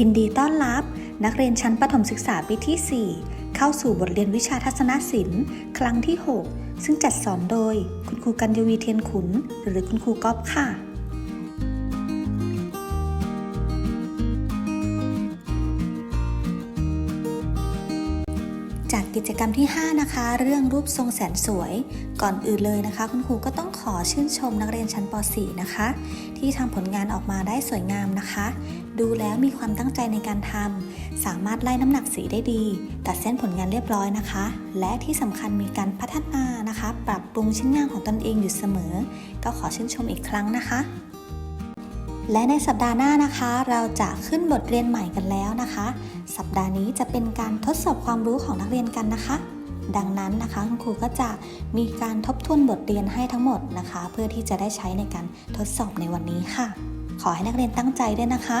ยินดีต้อนรับ นักเรียนชั้นประถมศึกษาปีที่ 4 เข้าสู่บทเรียนวิชาทัศนศิลป์ ครั้งที่ 6 ซึ่งจัดสอนโดย คุณครูกัญญวีเทียนขุน หรือคุณครูก๊อฟค่ะ จากกิจกรรมที่ 5 นะคะ เรื่องรูปทรงแสนสวย ก่อนอื่นเลยนะคะ คุณครูก็ต้องขอชื่นชมนักเรียนชั้นป .4 นะคะ ที่ทำผลงานออกมาได้สวยงามนะคะ ดูแล้วมีความตั้งใจในการทำ สามารถไล่น้ำหนักสีได้ดี ตัดเส้นผลงานเรียบร้อยนะคะ และที่สำคัญมีการพัฒนานะคะ ปรับปรุงชิ้นงานของตนเองอยู่เสมอ ก็ขอชื่นชมอีกครั้งนะคะ และในสัปดาห์หน้านะคะ เราจะขึ้นบทเรียนใหม่กันแล้วนะคะ สัปดาห์นี้จะเป็นการทดสอบความรู้ของนักเรียนกันนะคะดังนั้นนะคะคุณครูก็จะมีการทบทวนบทเรียนให้ทั้งหมดนะคะ เพื่อที่จะได้ใช้ในการทดสอบในวันนี้ค่ะ ขอให้นักเรียนตั้งใจด้วยนะคะ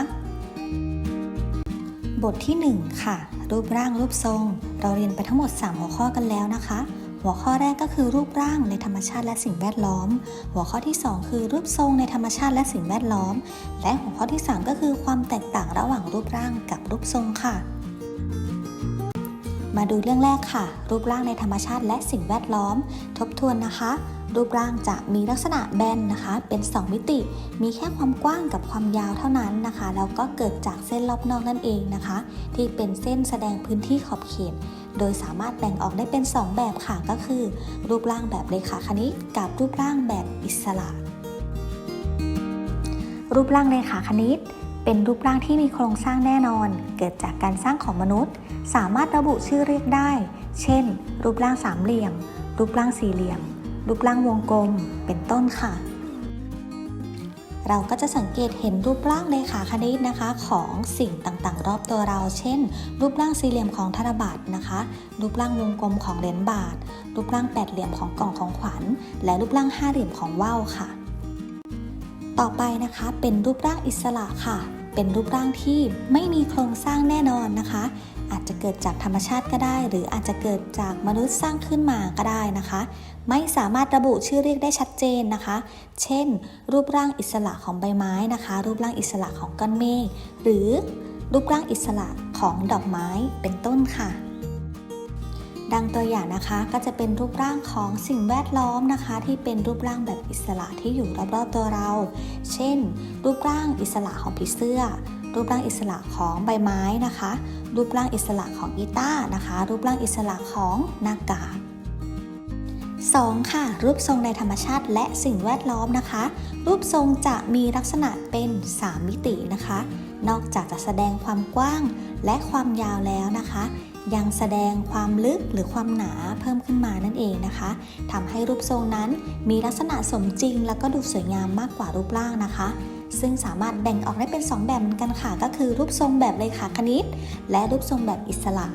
บทที่ 1 ค่ะ รูปร่างรูปทรง เราเรียนไปทั้งหมด 3 หัวข้อกันแล้วนะคะ หัวข้อแรกก็คือรูปร่างในธรรมชาติและสิ่งแวดล้อม หัวข้อที่ 2 คือรูปทรงในธรรมชาติและสิ่งแวดล้อม และหัวข้อที่ 3 ก็คือความแตกต่างระหว่างรูปร่างกับรูปทรงค่ะ มาดูเรื่องแรกค่ะ รูปร่างในธรรมชาติและสิ่งแวดล้อม ทบทวนนะคะรูปร่างจะมีลักษณะแบนนะคะ เป็น 2 มิติ มีแค่ความกว้างกับความยาวเท่านั้นนะคะ แล้วก็เกิดจากเส้นรอบนอกนั่นเองนะคะ ที่เป็นเส้นแสดงพื้นที่ขอบเขต โดยสามารถแบ่งออกได้เป็น 2 แบบค่ะ ก็คือ รูปร่างแบบเรขาคณิตกับรูปร่างแบบอิสระ รูปร่างเรขาคณิต เป็นรูปร่างที่มีโครงสร้างแน่นอน เกิดจากการสร้างของมนุษย์ สามารถระบุชื่อเรียกได้ เช่น รูปร่างสามเหลี่ยม รูปร่างสี่เหลี่ยม รูปร่างวงกลมเป็นต้นค่ะ เราก็จะสังเกตเห็นรูปร่างเลขาคณิตนะคะ ของสิ่งต่างๆ รอบตัวเรา เช่น รูปร่างสี่เหลี่ยมของธนบัตรนะคะ รูปร่างวงกลมของเหรียญบาท รูปร่างแปดเหลี่ยมของกล่องของขวัญ และรูปร่างห้าเหลี่ยมของว่าวค่ะ ต่อไปนะคะเป็นรูปร่างอิสระค่ะ เป็นรูปร่างที่ไม่มีโครงสร้างแน่นอนนะคะ อาจจะเกิดจากธรรมชาติก็ได้ หรืออาจจะเกิดจากมนุษย์สร้างขึ้นมาก็ได้นะคะ ไม่สามารถระบุชื่อเรียกได้ชัดเจนนะคะ เช่น รูปร่างอิสระของใบไม้นะคะ รูปร่างอิสระของก้อนเมฆหรือรูปร่างอิสระของดอกไม้เป็นต้นค่ะ ดังตัวอย่างนะคะก็จะเป็นรูปร่างของสิ่งแวดล้อมนะคะ ที่เป็นรูปร่างแบบอิสระที่อยู่รอบๆตัวเรา เช่น รูปร่างอิสระของผีเสื้อ รูปร่างอิสระของใบไม้นะคะ รูปร่างอิสระของกีตาร์นะคะ รูปร่างอิสระของหน้ากาก 2. ค่ะ รูปทรงในธรรมชาติและสิ่งแวดล้อมนะคะ รูปทรงจะมีลักษณะเป็น 3 มิตินะคะ นอกจากจะแสดงความกว้างและความยาวแล้วนะคะ ยังแสดงความลึกหรือความหนาเพิ่มขึ้นมานั่นเองนะคะทำให้รูปทรงนั้นมีลักษณะสมจริง แล้วก็ดูสวยงามมากกว่ารูปร่างนะคะ ซึ่งสามารถแบ่งออกได้เป็น 2 แบบเหมือนกันค่ะ ก็คือรูปทรงแบบเลขาคณิต และรูปทรงแบบอิสระ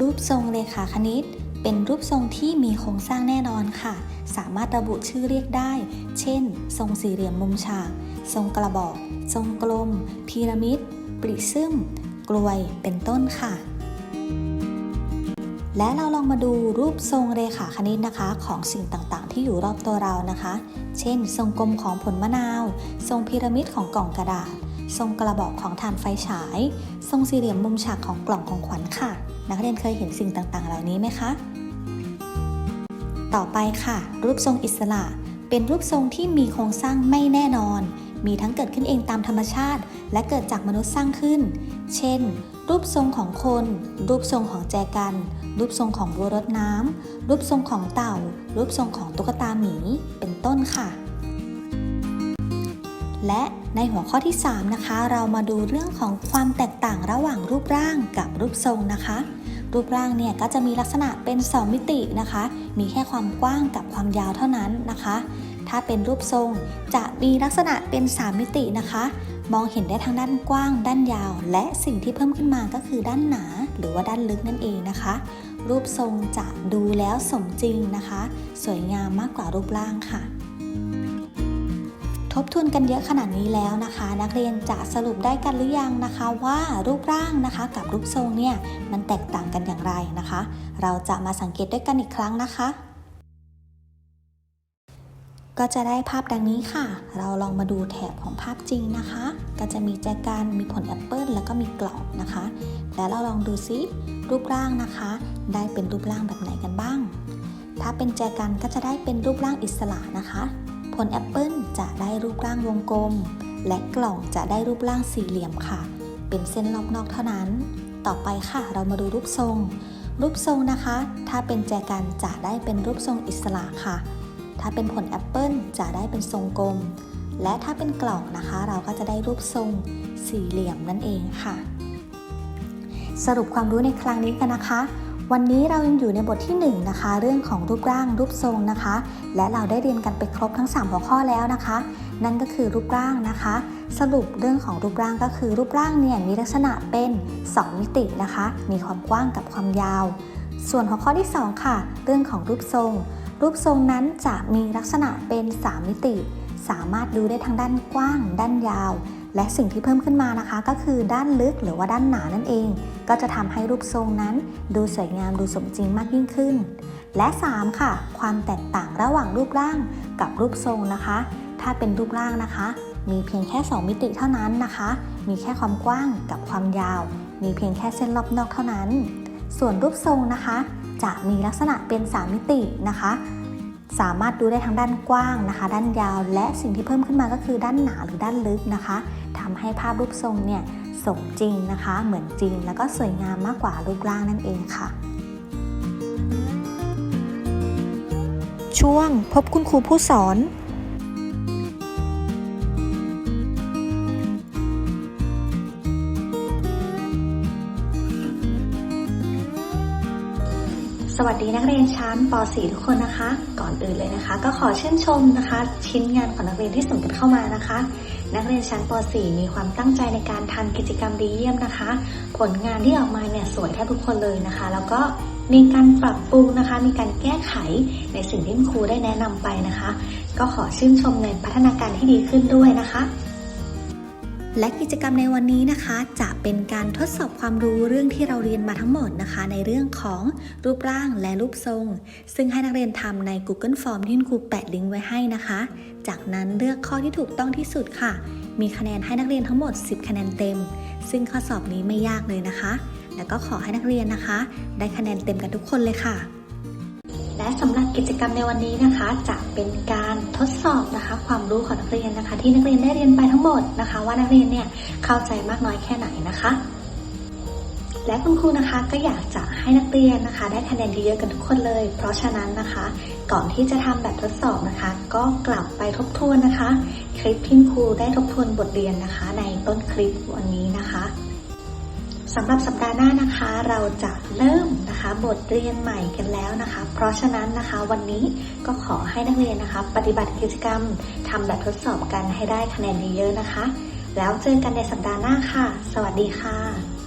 รูปทรงเลขาคณิต เป็นรูปทรงที่มีโครงสร้างแน่นอนค่ะ สามารถระบุชื่อเรียกได้ เช่น ทรงสี่เหลี่ยมมุมฉาก ทรงกระบอก ทรงกลม พีระมิด ปริซึม กลวย เป็นต้นค่ะ และเราลองมาดูรูปทรงเรขาคณิตนะคะ ของสิ่งต่างๆ ที่อยู่รอบตัวเรานะคะ เช่น ทรงกลมของผลมะนาว ทรงพีระมิดของกล่องกระดาษ ทรงกระบอกของถ่านไฟฉาย ทรงสี่เหลี่ยมมุมฉากของกล่องของขวัญค่ะ นักเรียนเคยเห็นสิ่งต่างๆ เหล่านี้ไหมคะ ต่อไปค่ะ รูปทรงอิสระ เป็นรูปทรงที่มีโครงสร้างไม่แน่นอน มีทั้งเกิดขึ้นเองตามธรรมชาติ และเกิดจากมนุษย์สร้างขึ้น เช่น รูปทรงของคน รูปทรงของแจกัน รูปทรงของบัวรดน้ำ รูปทรงของเต่า รูปทรงของตุ๊กตาหมี เป็นต้นค่ะ และในหัวข้อที่ 3 นะคะ เรามาดูเรื่องของความแตกต่างระหว่างรูปร่างกับรูปทรงนะคะ รูปร่างเนี่ยก็จะมีลักษณะเป็น 2 มิตินะคะ มีแค่ความกว้างกับความยาวเท่านั้นนะคะ ถ้าเป็นรูปทรงจะมีลักษณะเป็น 3 มิตินะคะ มองเห็นได้ทั้งด้านกว้าง ด้านยาว และสิ่งที่เพิ่มขึ้นมาก็คือด้านหนา หรือว่าด้านลึกนั่นเองนะคะ รูปทรงจะดูแล้วสมจริงนะคะ สวยงามมากกว่ารูปร่างค่ะทบทวนกันเยอะขนาดนี้แล้วนะคะ นักเรียนจะสรุปได้กันหรือยังนะคะ ว่ารูปร่างนะคะ กับรูปทรงเนี่ยมันแตกต่างกันอย่างไรนะคะ เราจะมาสังเกตด้วยกันอีกครั้งนะคะ ก็จะได้ภาพดังนี้ค่ะ เราลองมาดูแถบของภาพจริงนะคะ ก็จะมีแจกันมีผลแอปเปิลแล้วก็มีกล่องนะคะ แล้วเราลองดูซิรูปร่างนะคะ ได้เป็นรูปร่างแบบไหนกันบ้าง ถ้าเป็นแจกันก็จะได้เป็นรูปร่างอิสระนะคะ ผลแอปเปิลจะได้รูปร่างวงกลม และกล่องจะได้รูปร่างสี่เหลี่ยมค่ะ เป็นเส้นรอบนอกเท่านั้น ต่อไปค่ะ เรามาดูรูปทรง รูปทรงนะคะ ถ้าเป็นแจกันจะได้เป็นรูปทรงอิสระค่ะ ถ้าเป็นผลแอปเปิลจะได้เป็นทรงกลม และถ้าเป็นกล่องนะคะ เราก็จะได้รูปทรงสี่เหลี่ยมนั่นเองค่ะ สรุปความรู้ในครั้งนี้กันนะคะ วันนี้เรายังอยู่ในบทที่1นะคะ เรื่องของรูปร่างรูปทรงนะคะ และเราได้เรียนกันไปครบทั้ง 3 หัวข้อแล้วนะคะ นั่นก็คือรูปร่างนะคะ สรุปเรื่องของรูปร่างก็คือรูปร่างเนี่ยมีลักษณะเป็น 2 มิตินะคะ มีความกว้างกับความยาว ส่วนหัวข้อที่ 2 ค่ะ เรื่องของรูปทรง รูปทรงนั้นจะมีลักษณะเป็น 3 มิติ สามารถดูได้ทั้งด้านกว้าง ด้านยาว และสิ่งที่เพิ่มขึ้นมานะคะ ก็คือด้านลึกหรือว่าด้านหนานั่นเอง ก็จะทำให้รูปทรงนั้น ดูสวยงามดูสมจริงมากยิ่งขึ้น และ 3 ค่ะ ความแตกต่างระหว่างรูปร่างกับรูปทรงนะคะ ถ้าเป็นรูปร่างนะคะ มีเพียงแค่ 2 มิติเท่านั้นนะคะ มีแค่ความกว้างกับความยาว มีเพียงแค่เส้นรอบนอกเท่านั้น ส่วนรูปทรงนะคะ จะมีลักษณะเป็น3มิตินะคะ สามารถดูได้ทั้งด้านกว้างนะคะ ด้านยาวและสิ่งที่เพิ่มขึ้นมาก็คือด้านหนาหรือด้านลึกนะคะทำให้ภาพรูปทรงเนี่ยสมจริงนะคะ เหมือนจริง แล้วก็สวยงามมากกว่ารูปร่างนั่นเองค่ะ ช่วงพบคุณครูผู้สอน สวัสดีนักเรียนชั้นป .4 ทุกคนนะคะ ก่อนอื่นเลยนะคะ ก็ขอชื่นชมนะคะ ชิ้นงานของนักเรียนที่ส่งกันเข้ามานะคะ นักเรียนชั้นป .4 มีความตั้งใจในการทำกิจกรรมดีเยี่ยมนะคะ ผลงานที่ออกมาเนี่ยสวยแทบทุกคนเลยนะคะ แล้วก็มีการปรับปรุงนะคะ มีการแก้ไขในสิ่งที่ครูได้แนะนำไปนะคะ ก็ขอชื่นชมในพัฒนาการที่ดีขึ้นด้วยนะคะ และกิจกรรมในวันนี้นะคะ จะเป็นการทดสอบความรู้เรื่องที่เราเรียนมาทั้งหมดนะคะ ในเรื่องของรูปร่างและรูปทรง ซึ่งให้นักเรียนทำใน Google Form ที่คุณครูแปะลิงก์ไว้ให้นะคะ จากนั้นเลือกข้อที่ถูกต้องที่สุดค่ะ มีคะแนนให้นักเรียนทั้งหมด 10 คะแนนเต็ม ซึ่งข้อสอบนี้ไม่ยากเลยนะคะ แล้วก็ขอให้นักเรียนนะคะ ได้คะแนนเต็มกันทุกคนเลยค่ะ และสำหรับกิจกรรมในวันนี้นะคะ จะเป็นการทดสอบนะคะ ความรู้ของนักเรียนนะคะ ที่นักเรียนได้เรียนไปทั้งหมดนะคะ ว่านักเรียนเนี่ยเข้าใจมากน้อยแค่ไหนนะคะ และคุณครูนะคะก็อยากจะให้นักเรียนนะคะ ได้คะแนนเยอะๆกันทุกคนเลย เพราะฉะนั้นนะคะ ก่อนที่จะทำแบบทดสอบนะคะ ก็กลับไปทบทวนนะคะ คลิปที่ครูได้ทบทวนบทเรียนนะคะ ในต้นคลิปวันนี้นะคะ สำหรับสัปดาห์หน้านะคะเราจะเริ่มนะคะบทเรียนใหม่กันแล้วนะคะ เพราะฉะนั้นนะคะวันนี้ก็ขอให้นักเรียนนะคะ ปฏิบัติกิจกรรมทำแบบทดสอบกันให้ได้คะแนนเยอะๆนะคะ แล้วเจอกันในสัปดาห์หน้าค่ะ สวัสดีค่ะ